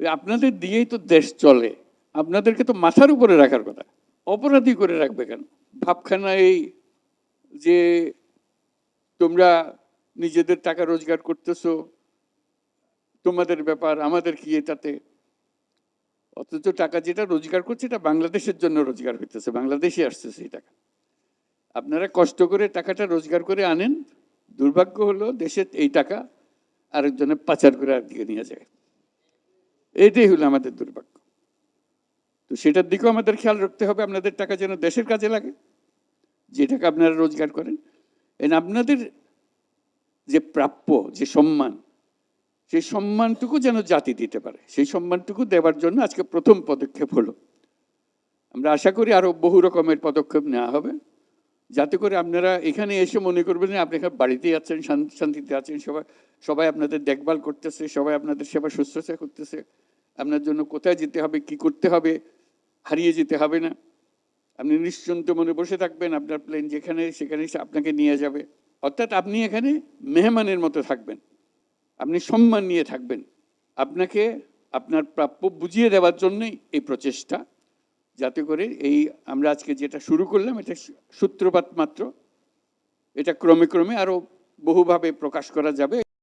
আপনাদের দিয়েই তো দেশ চলে। আপনাদেরকে তো মাথার উপরে রাখার কথা। অপরাধী করে রাখবে কেন? ভাবখানা এই যে তোমরা নিজেদের টাকা রোজগার করতেছো, তোমাদের ব্যাপার, আমাদের কি এটাতে? অথচ টাকা যেটা রোজগার করছে, এটা বাংলাদেশের জন্য রোজগার হইতেছে বাংলাদেশে আসছে সেই টাকা। আপনারা কষ্ট করে টাকাটা রোজগার করে আনেন, দুর্ভাগ্য হলো দেশের এই টাকা আরেকজনে পাচার করে আর দিকে নিয়ে যায়। এইটাই হলো আমাদের দুর্ভাগ্য। তো সেটার দিকেও আমাদের খেয়াল রাখতে হবে, আপনাদের টাকা যেন দেশের কাজে লাগে, যে টাকা আপনারা রোজগার করেন। এন আপনাদের যে প্রাপ্য, যে সম্মান, সেই সম্মানটুকু যেন জাতি দিতে পারে, সেই সম্মানটুকু দেওয়ার জন্য আজকে প্রথম পদক্ষেপ হলো। আমরা আশা করি আরও বহু রকমের পদক্ষেপ নেওয়া হবে, যাতে করে আপনারা এখানে এসে মনে করবেন যে আপনি এখানে বাড়িতেই আছেন, শান- শান্তিতে আছেন, সবাই সবাই আপনাদের দেখভাল করতেছে, সবাই আপনাদের সেবা শুশ্রূষা করতেছে। আপনার জন্য কোথায় যেতে হবে, কি করতে হবে, হারিয়ে যেতে হবে না। আপনি নিশ্চিন্ত মনে বসে থাকবেন আপনার প্লেন যেখানে, সেখানে আপনাকে নিয়ে যাবে। অর্থাৎ আপনি এখানে মেহমানের মতো থাকবেন। আপনি সম্মান নিয়ে থাকবেন। আপনাকে আপনার প্রাপ্য বুঝিয়ে দেওয়ার জন্যই এই প্রচেষ্টা। যাতে করে এই আমরা আজকে যেটা শুরু করলাম, এটা সূত্রপাত মাত্র। এটা ক্রমে ক্রমে আরও বহুভাবে প্রকাশ করা যাবে।